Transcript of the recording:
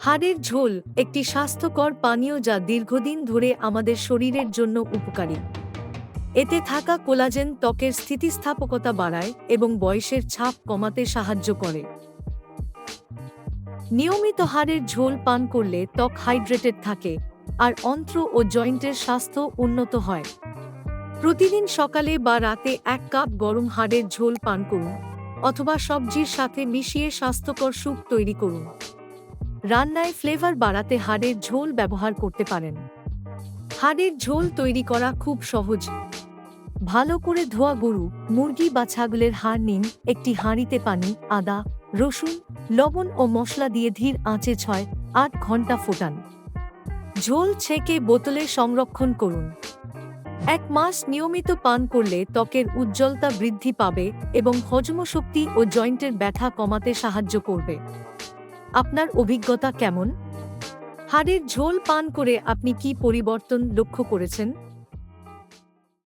হাড়ের ঝোল একটি স্বাস্থ্যকর পানীয় যা দীর্ঘদিন ধরে আমাদের শরীরের জন্য উপকারী। এতে থাকা কোলাজেন ত্বকের স্থিতিস্থাপকতা বাড়ায় এবং বয়সের ছাপ কমাতে সাহায্য করে। নিয়মিত হাড়ের ঝোল পান করলে ত্বক হাইড্রেটেড থাকে আর অন্ত্র ও জয়েন্টের স্বাস্থ্য উন্নত হয়। প্রতিদিন সকালে বা রাতে এক কাপ গরম হাড়ের ঝোল পান করুন অথবা সবজির সাথে মিশিয়ে স্বাস্থ্যকর স্যুপ তৈরি করুন। রান্নায় ফ্লেভার বাড়াতে হাড়ের ঝোল ব্যবহার করতে পারেন। হাড়ের ঝোল তৈরি করা খুব সহজ। ভালো করে ধোয়া গরু, মুরগি বা ছাগলের হাড় নিন, একটি হাঁড়িতে পানি, আদা, রসুন, লবণ ও মশলা দিয়ে ধীর আঁচে ছয়, আট ঘণ্টা ফোটান। ঝোল ছেঁকে বোতলে সংরক্ষণ করুন। এক মাস নিয়মিত পান করলে ত্বকের উজ্জ্বলতা বৃদ্ধি পাবে এবং হজমশক্তি ও জয়েন্টের ব্যথা কমাতে সাহায্য করবে। আপনার অভিজ্ঞতা কেমন? হাড়ের ঝোল পান করে আপনি কি পরিবর্তন লক্ষ্য করেছেন?